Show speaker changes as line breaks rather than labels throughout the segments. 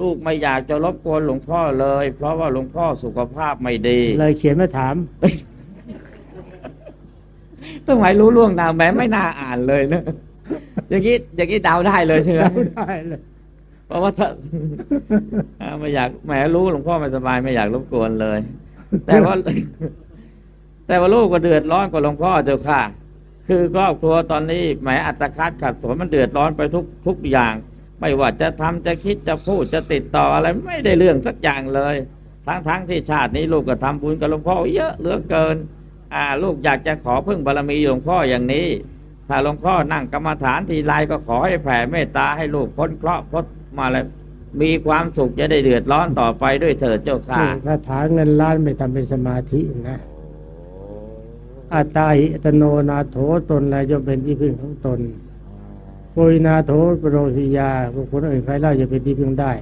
ลูกไม่อยากจะรบกวนหลวงพ่อเลย เพราะว่าหลวงพ่อสุขภาพไม่ดี
เลยเขียนมาถาม
ต้องหมายรู้ล่วงหน้าแม้ไม่น่าอ่านเลยนะอย่างนี้อย่างนี้เดาได้เลยใช่ไหม
เราได้เลย
เพราะว่าถ้าอ่าไม่อยากแหมรู้หลวงพ่อไม่สบายไม่อยากรบกวนเลย แต่ว่า แต่ว่าลูกก็เดือดร้อนกว่าหลวงพ่อเจ้าค่ะ คือครอบครัวตอนนี้แหมอัตคัดขัดสนมันเดือดร้อนไปทุกทุกอย่าง ไม่ว่าจะทำจะคิดจะพูดจะติดต่ออะไรไม่ได้เรื่องสักอย่างเลย ทั้งทั้งที่ชาตินี้ลูกก็ทำบุญกับหลวงพ่อเยอะเหลือเกิน อ่า ลูกอยากจะขอพึ่งบารมีหลวงพ่ออย่างนี้ ถ้าหลวงพ่อนั่งกรรมฐานทีไรก็ขอให้แผ่เมตตาให้ลูกพ้นเคราะห์พ้นมาแล้วมีความสุขจะได้เดือดร้อนต่อไปด้วยเถิดเจ้าค่ะ
คาถาเงินล้านไม่ทำเป็นสมาธินะอัตตาหิอัตโนนาโถตนและย่อมเป็นที่พึ่งของตน โกยนาโถปโรสิยาบุคคลอื่นใครเล่าจะเป็นที่พึ่งได้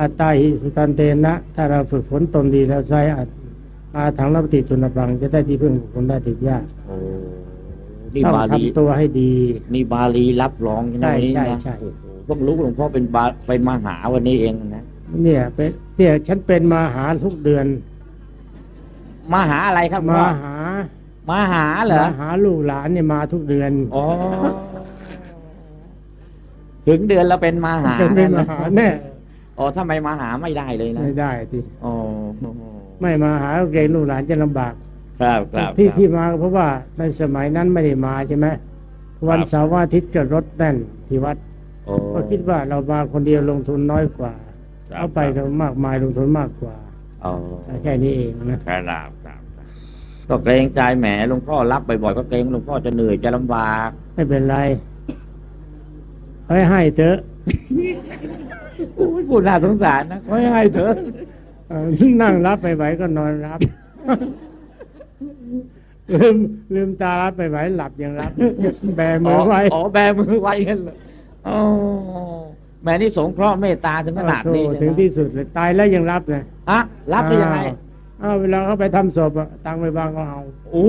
อัตตาหิสุตันเตนะ ถ้าเราฝึกฝนตนดีแล้วใช้อัตอาถังรับปฏิจุลบังจะได้ที่พึ่งบุคคลได้ติดยาก
โอ้นี่
ต้อง
บาลี
ทำตัวให้ดี
นี่บาลีรับรองใช่ไหม
ใช่
วันนี้นะ
ใช่ใช่
โอ้โหเพิ่งรู้หลวงพ่อเป็นบาเป็นมหาวันนี้เองนะ
เนี่ยเป็นเนี่ยฉันเป็นมาหาทุกเดือน
มหาอะไรครับ
มา
พ่อ
หา
มาหาเหรอ
มาหาลูกหลานเนี่ยมาทุกเดือน
อ๋อ ถึงเดือนแล้วเป็นมหา
เป็นเป็นมาหาแน่
อ๋อทำไมมาหาไม่ได้เลยนะ
ไม่ได้ที่
อ๋อ
ไม่มาหาเกรงลูกหลานจะลำบาก
ครับครับ
ที่
ครับ
ที่มาก็เพราะว่าในสมัยนั้นไม่ได้มาใช่ไหมวันเสาร์วันอาทิตย์ก็รถแน่นที่วัด
โอ้
ก็คิดว่าเรามาคนเดียวลงทุนน้อยกว่า
ครับ
เอาไปก็มากมายลงทุนมากกว่า
อ๋อ
แค่นี้เองนะ
ครับครับครับก็เกรงใจแหมหลวงพ่อรับบ่อยๆก็เกรงหลวงพ่อจะเหนื่อยจะลำบาก
ไม่เป็นไร ให้ให้เถอะ
โอ้ยพูดน่าสงสารนะไม่ให้เถอะ
เออนั่งรับไปไหวก็นอนรับลืมลืมตารับไปไหวหลับยังรับ แบมือไว้
อ๋อแบมือไว้กันเลยอ๋อแหม่นี่สงเคราะห์เมตตาถึงขนาดนี้
โอ้โห
ใช่
ถึง
ไหม
ที่สุดเลยตายแล้วยังรับเลย
อะรับได้ยังไง
อ้าวอ้าวเวลาเขาไปทำศพอะตังค์ไปบางก็เอา
โอ้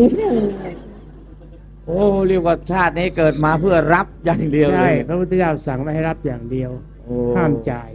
โหโอ้เรียกว่าชาตินี้เกิดมาเพื่อรับอย่างเดียวเล
ใช่
ย
พระพุทธเจ้าสั่งไม่ให้รับอย่างเดียว
โอ้
ห้ามจ่าย